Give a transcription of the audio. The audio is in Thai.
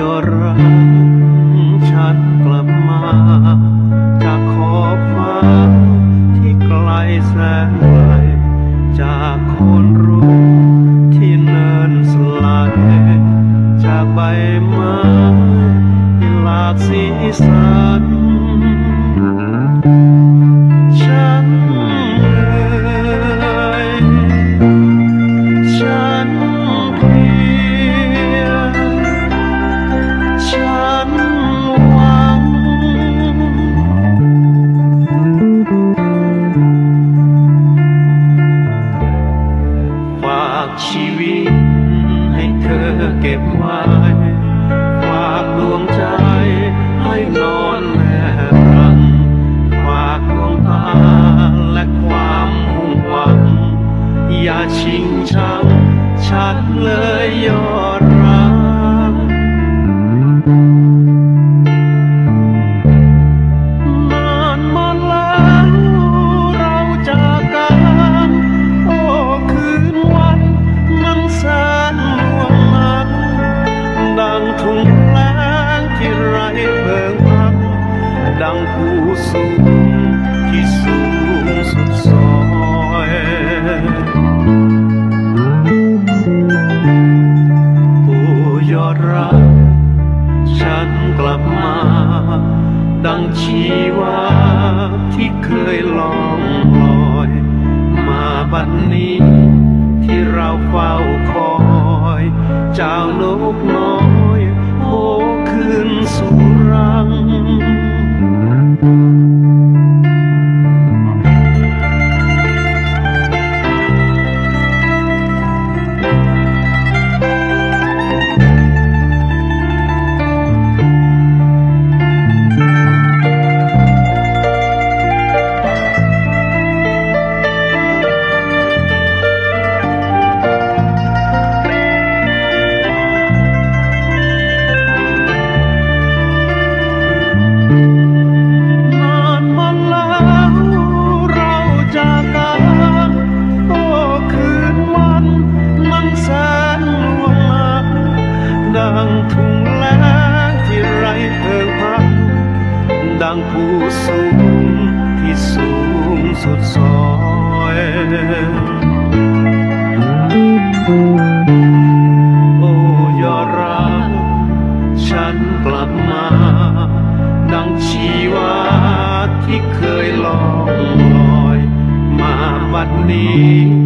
จากชีวิตให้เธอเก็บไว้ ฝากดวงใจให้นอนแนบรังฝากดวงตาและความมุ่งหวัง อย่าชิงชังฉันเลยยอดรัก ดังผู้สูงที่สูงสุดซอยโอ้ยอดรัก ฉันกลับมา ดังชีวาที่เคยลองลอย มาบัดนนี้ที่เราเฝ้าคอย เจ้านกน้อย สูงที่สูงสุดซอยโอ้ยอรักฉันกลับมา ดังชีวาที่เคยลองลอย มาบัดนี้